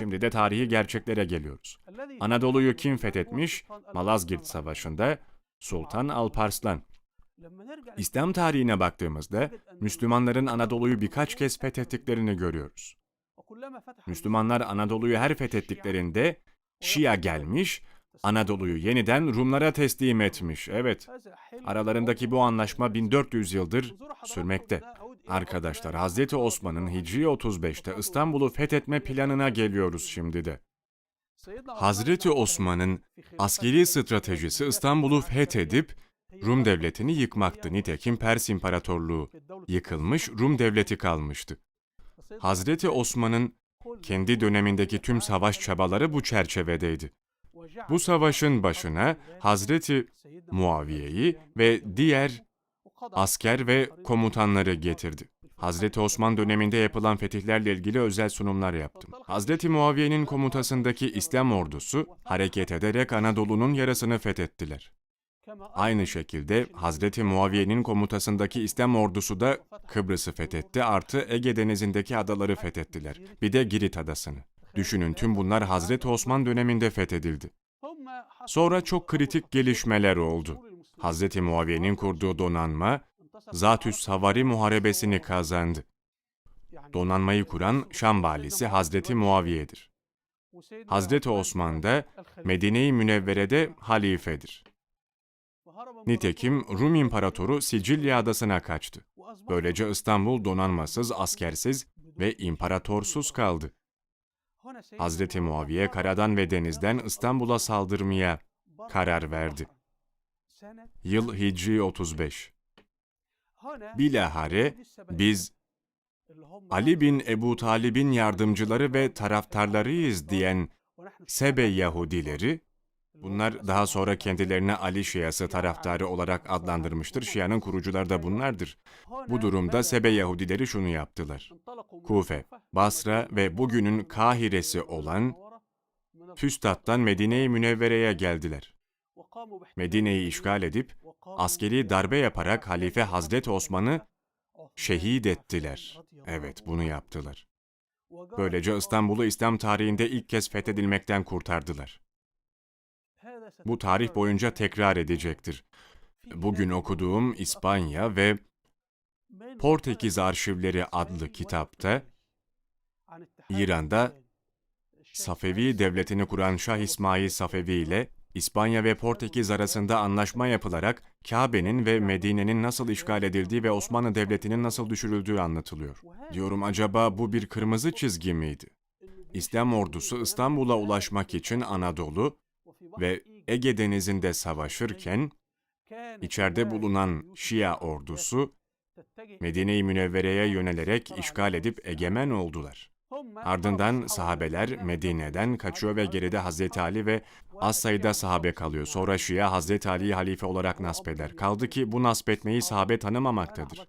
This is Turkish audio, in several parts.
Şimdi de tarihi gerçeklere geliyoruz. Anadolu'yu kim fethetmiş? Malazgirt Savaşı'nda Sultan Alparslan. İslam tarihine baktığımızda Müslümanların Anadolu'yu birkaç kez fethettiklerini görüyoruz. Müslümanlar Anadolu'yu her fethettiklerinde Şia gelmiş, Anadolu'yu yeniden Rumlara teslim etmiş. Evet, aralarındaki bu anlaşma 1400 yıldır sürmekte. Arkadaşlar, Hazreti Osman'ın Hicri 35'te İstanbul'u fethetme planına geliyoruz şimdi de. Hazreti Osman'ın askeri stratejisi İstanbul'u fethedip Rum devletini yıkmaktı. Nitekim Pers İmparatorluğu yıkılmış, Rum devleti kalmıştı. Hazreti Osman'ın kendi dönemindeki tüm savaş çabaları bu çerçevedeydi. Bu savaşın başına Hazreti Muaviye'yi ve diğer asker ve komutanları getirdi. Hazreti Osman döneminde yapılan fetihlerle ilgili özel sunumlar yaptım. Hazreti Muaviye'nin komutasındaki İslam ordusu hareket ederek Anadolu'nun yarısını fethettiler. Aynı şekilde Hazreti Muaviye'nin komutasındaki İslam ordusu da Kıbrıs'ı fethetti artı Ege Denizi'ndeki adaları fethettiler. Bir de Girit adasını. Düşünün tüm bunlar Hazreti Osman döneminde fethedildi. Sonra çok kritik gelişmeler oldu. Hazreti Muaviye'nin kurduğu donanma Zatüs Savari Muharebesini kazandı. Donanmayı kuran Şam valisi Hazreti Muaviye'dir. Hazreti Osman da Medine-i Münevvere'de halifedir. Nitekim Rum İmparatoru Sicilya adasına kaçtı. Böylece İstanbul donanmasız, askersiz ve imparatorsuz kaldı. Hazreti Muaviye karadan ve denizden İstanbul'a saldırmaya karar verdi. Yıl Hicri 35. Bilahare biz Ali bin Ebu Talib'in yardımcıları ve taraftarlarıyız diyen Sebe Yahudileri, bunlar daha sonra kendilerine Ali Şiası taraftarı olarak adlandırmıştır. Şia'nın kurucuları da bunlardır. Bu durumda Sebe Yahudileri şunu yaptılar. Kufe, Basra ve bugünün Kahire'si olan Füstat'tan Medine-i Münevvere'ye geldiler. Medine'yi işgal edip askeri darbe yaparak Halife Hazreti Osman'ı şehit ettiler. Evet, bunu yaptılar. Böylece İstanbul'u İslam tarihinde ilk kez fethedilmekten kurtardılar. Bu tarih boyunca tekrar edecektir. Bugün okuduğum İspanya ve Portekiz Arşivleri adlı kitapta İran'da Safevi devletini kuran Şah İsmail Safevi ile İspanya ve Portekiz arasında anlaşma yapılarak Kabe'nin ve Medine'nin nasıl işgal edildiği ve Osmanlı Devleti'nin nasıl düşürüldüğü anlatılıyor. Diyorum acaba bu bir kırmızı çizgi miydi? İslam ordusu İstanbul'a ulaşmak için Anadolu ve Ege Denizi'nde savaşırken içeride bulunan Şia ordusu Medine-i Münevvere'ye yönelerek işgal edip egemen oldular. Ardından sahabeler Medine'den kaçıyor ve geride Hazreti Ali ve az sayıda sahabe kalıyor. Sonra Şia Hazreti Ali'yi halife olarak nasbeder. Kaldı ki bu nasbetmeyi sahabe tanımamaktadır.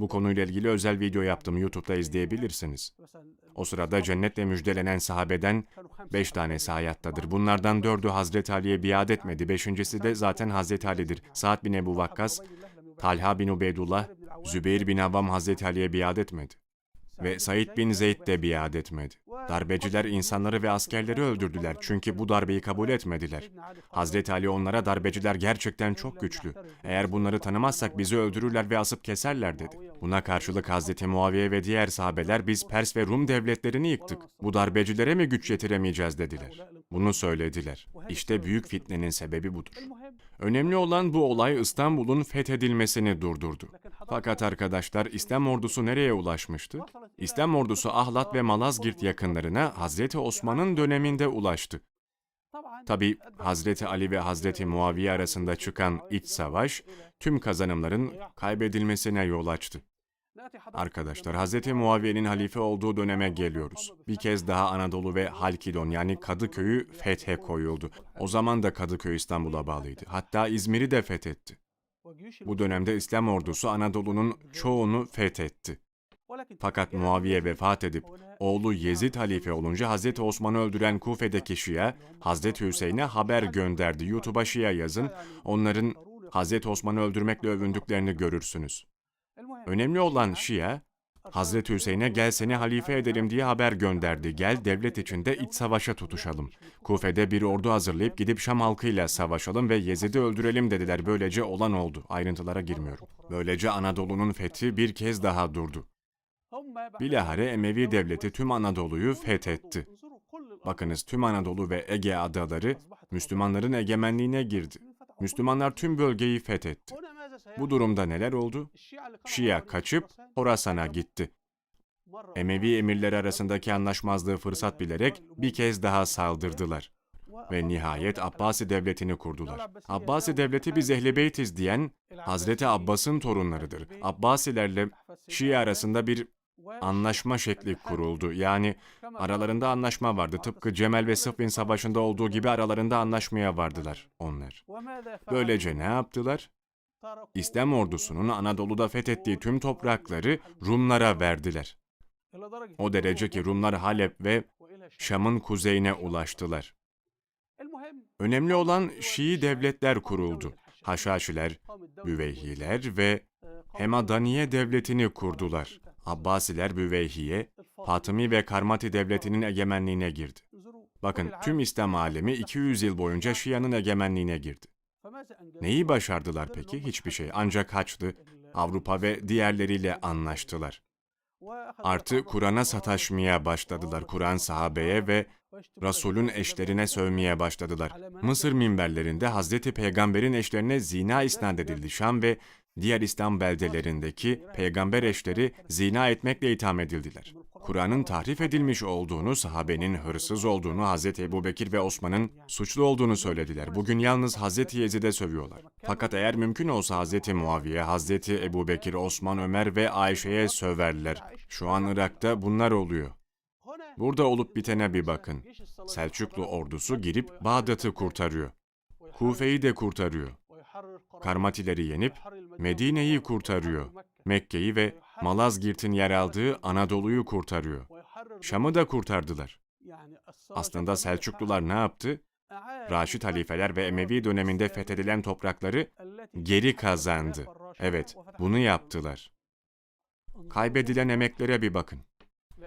Bu konuyla ilgili özel video yaptım. YouTube'da izleyebilirsiniz. O sırada cennetle müjdelenen sahabeden beş tanesi hayattadır. Bunlardan dördü Hazreti Ali'ye biat etmedi. Beşincisi de zaten Hazreti Ali'dir. Sa'd bin Ebu Vakkas, Talha bin Ubeydullah, Zübeyir bin Avvam Hazreti Ali'ye biat etmedi. Ve Said bin Zeyd de biat etmedi. Darbeciler insanları ve askerleri öldürdüler çünkü bu darbeyi kabul etmediler. Hazreti Ali onlara darbeciler gerçekten çok güçlü. Eğer bunları tanımazsak bizi öldürürler ve asıp keserler dedi. Buna karşılık Hazreti Muaviye ve diğer sahabeler biz Pers ve Rum devletlerini yıktık. Bu darbecilere mi güç yetiremeyeceğiz dediler. Bunu söylediler. İşte büyük fitnenin sebebi budur. Önemli olan bu olay İstanbul'un fethedilmesini durdurdu. Fakat arkadaşlar İslam ordusu nereye ulaşmıştı? İslam ordusu Ahlat ve Malazgirt yakınlarına Hazreti Osman'ın döneminde ulaştı. Tabi Hazreti Ali ve Hazreti Muaviye arasında çıkan iç savaş tüm kazanımların kaybedilmesine yol açtı. Arkadaşlar Hazreti Muaviye'nin halife olduğu döneme geliyoruz. Bir kez daha Anadolu ve Halkidon yani Kadıköy'ü fethe koyuldu. O zaman da Kadıköy İstanbul'a bağlıydı. Hatta İzmir'i de fethetti. Bu dönemde İslam ordusu Anadolu'nun çoğunu fethetti. Fakat Muaviye vefat edip oğlu Yezid halife olunca Hazreti Osman'ı öldüren Kufe'deki Şia, Hazreti Hüseyin'e haber gönderdi. YouTube'a Şia yazın, onların Hazreti Osman'ı öldürmekle övündüklerini görürsünüz. Önemli olan Şia, Hazreti Hüseyin'e gel seni halife edelim diye haber gönderdi. Gel devlet içinde iç savaşa tutuşalım. Kufe'de bir ordu hazırlayıp gidip Şam halkıyla savaşalım ve Yezid'i öldürelim dediler. Böylece olan oldu. Ayrıntılara girmiyorum. Böylece Anadolu'nun fethi bir kez daha durdu. Bilahare Emevi devleti tüm Anadolu'yu fethetti. Bakınız tüm Anadolu ve Ege adaları Müslümanların egemenliğine girdi. Müslümanlar tüm bölgeyi fethetti. Bu durumda neler oldu? Şia kaçıp Horasan'a gitti. Emevi emirleri arasındaki anlaşmazlığı fırsat bilerek bir kez daha saldırdılar. Ve nihayet Abbasi devletini kurdular. Abbasi devleti biz Ehl-i Beytiz diyen Hazreti Abbas'ın torunlarıdır. Abbasilerle Şia arasında bir anlaşma şekli kuruldu. Yani aralarında anlaşma vardı. Tıpkı Cemel ve Sıffin savaşında olduğu gibi aralarında anlaşmaya vardılar onlar. Böylece ne yaptılar? İslam ordusunun Anadolu'da fethettiği tüm toprakları Rumlara verdiler. O derece ki Rumlar Halep ve Şam'ın kuzeyine ulaştılar. Önemli olan Şii devletler kuruldu. Haşhaşiler, Büveyhiler ve Hemadaniye devletini kurdular. Abbasiler Büveyhiye, Fatımi ve Karmati devletinin egemenliğine girdi. Bakın tüm İslam alemi 200 yıl boyunca Şia'nın egemenliğine girdi. Neyi başardılar peki? Hiçbir şey. Ancak Haçlı, Avrupa ve diğerleriyle anlaştılar. Artı Kur'an'a sataşmaya başladılar. Kur'an sahabeye ve Resul'ün eşlerine sövmeye başladılar. Mısır minberlerinde Hazreti Peygamber'in eşlerine zina isnat edildi. Şam ve diğer İslam beldelerindeki peygamber eşleri zina etmekle itham edildiler. Kur'an'ın tahrif edilmiş olduğunu, sahabenin hırsız olduğunu, Hazreti Ebubekir ve Osman'ın suçlu olduğunu söylediler. Bugün yalnız Hazreti Yezid'e sövüyorlar. Fakat eğer mümkün olsa Hazreti Muaviye, Hazreti Ebubekir, Osman, Ömer ve Ayşe'ye söverler. Şu an Irak'ta bunlar oluyor. Burada olup bitene bir bakın. Selçuklu ordusu girip Bağdat'ı kurtarıyor. Kufe'yi de kurtarıyor. Karmatileri yenip Medine'yi kurtarıyor. Mekke'yi ve Malazgirt'in yer aldığı Anadolu'yu kurtarıyor. Şam'ı da kurtardılar. Aslında Selçuklular ne yaptı? Raşid halifeler ve Emevi döneminde fethedilen toprakları geri kazandı. Evet, bunu yaptılar. Kaybedilen emeklere bir bakın.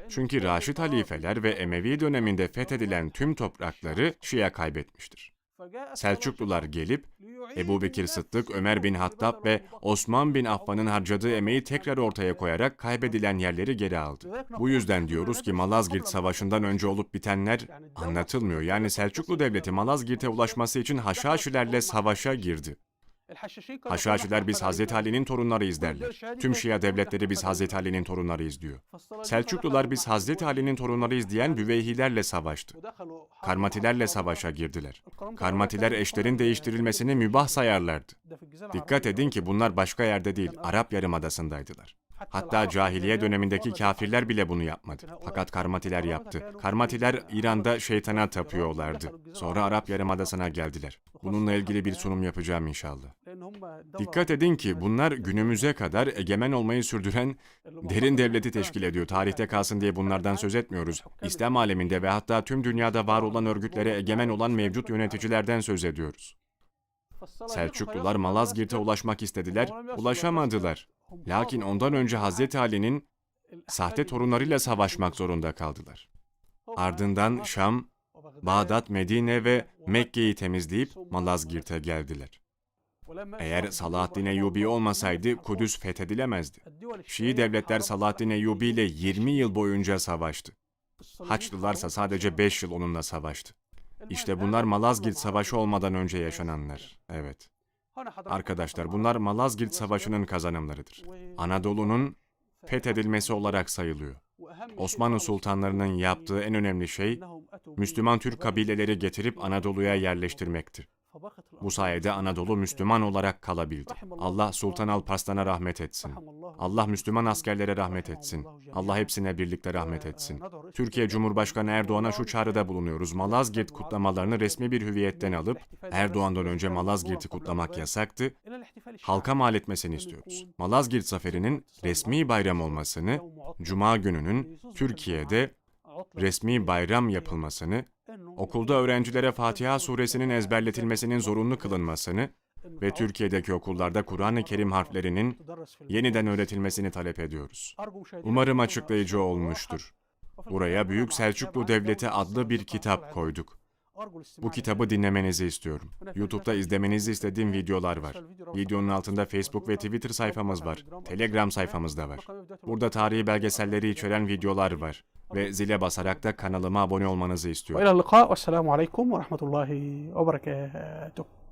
Çünkü Raşid halifeler ve Emevi döneminde fethedilen tüm toprakları Şia kaybetmiştir. Selçuklular gelip Ebu Bekir Sıddık, Ömer bin Hattab ve Osman bin Affan'ın harcadığı emeği tekrar ortaya koyarak kaybedilen yerleri geri aldı. Bu yüzden diyoruz ki Malazgirt Savaşı'ndan önce olup bitenler anlatılmıyor. Yani Selçuklu Devleti Malazgirt'e ulaşması için Haşhaşilerle savaşa girdi. Haşhaşiler biz Hazreti Ali'nin torunlarıyız derler. Tüm Şia devletleri biz Hazreti Ali'nin torunlarıyız diyor. Selçuklular biz Hazreti Ali'nin torunlarıyız diyen Büveyhilerle savaştı. Karmatilerle savaşa girdiler. Karmatiler eşlerin değiştirilmesini mübah sayarlardı. Dikkat edin ki bunlar başka yerde değil, Arap Yarımadası'ndaydılar. Hatta cahiliye dönemindeki kafirler bile bunu yapmadı. Fakat Karmatiler yaptı. Karmatiler İran'da şeytana tapıyorlardı. Sonra Arap Yarımadası'na geldiler. Bununla ilgili bir sunum yapacağım inşallah. Dikkat edin ki bunlar günümüze kadar egemen olmayı sürdüren derin devleti teşkil ediyor. Tarihte kalsın diye bunlardan söz etmiyoruz. İslam aleminde ve hatta tüm dünyada var olan örgütlere egemen olan mevcut yöneticilerden söz ediyoruz. Selçuklular Malazgirt'e ulaşmak istediler, ulaşamadılar. Lakin ondan önce Hazreti Ali'nin sahte torunlarıyla savaşmak zorunda kaldılar. Ardından Şam, Bağdat, Medine ve Mekke'yi temizleyip Malazgirt'e geldiler. Eğer Salahaddin Eyyubi olmasaydı Kudüs fethedilemezdi. Şii devletler Salahaddin Eyyubi ile 20 yıl boyunca savaştı. Haçlılarsa sadece 5 yıl onunla savaştı. İşte bunlar Malazgirt Savaşı olmadan önce yaşananlar. Evet. Arkadaşlar bunlar Malazgirt Savaşı'nın kazanımlarıdır. Anadolu'nun fethedilmesi olarak sayılıyor. Osmanlı sultanlarının yaptığı en önemli şey Müslüman Türk kabileleri getirip Anadolu'ya yerleştirmektir. Bu sayede Anadolu Müslüman olarak kalabildi. Allah Sultan Alparslan'a rahmet etsin. Allah Müslüman askerlere rahmet etsin. Allah hepsine birlikte rahmet etsin. Türkiye Cumhurbaşkanı Erdoğan'a şu çağrıda bulunuyoruz. Malazgirt kutlamalarını resmi bir hüviyetten alıp Erdoğan'dan önce Malazgirt'i kutlamak yasaktı. Halka mal etmesini istiyoruz. Malazgirt Zaferi'nin resmi bayram olmasını, Cuma gününün Türkiye'de resmi bayram yapılmasını, okulda öğrencilere Fatiha suresinin ezberletilmesinin zorunlu kılınmasını, ve Türkiye'deki okullarda Kur'an-ı Kerim harflerinin yeniden öğretilmesini talep ediyoruz. Umarım açıklayıcı olmuştur. Buraya Büyük Selçuklu Devleti adlı bir kitap koyduk. Bu kitabı dinlemenizi istiyorum. YouTube'da izlemenizi istediğim videolar var. Videonun altında Facebook ve Twitter sayfamız var. Telegram sayfamız da var. Burada tarihi belgeselleri içeren videolar var ve zile basarak da kanalıma abone olmanızı istiyorum. Ve ila ve aleyküm ve rahmetullahi ve berekatuhu.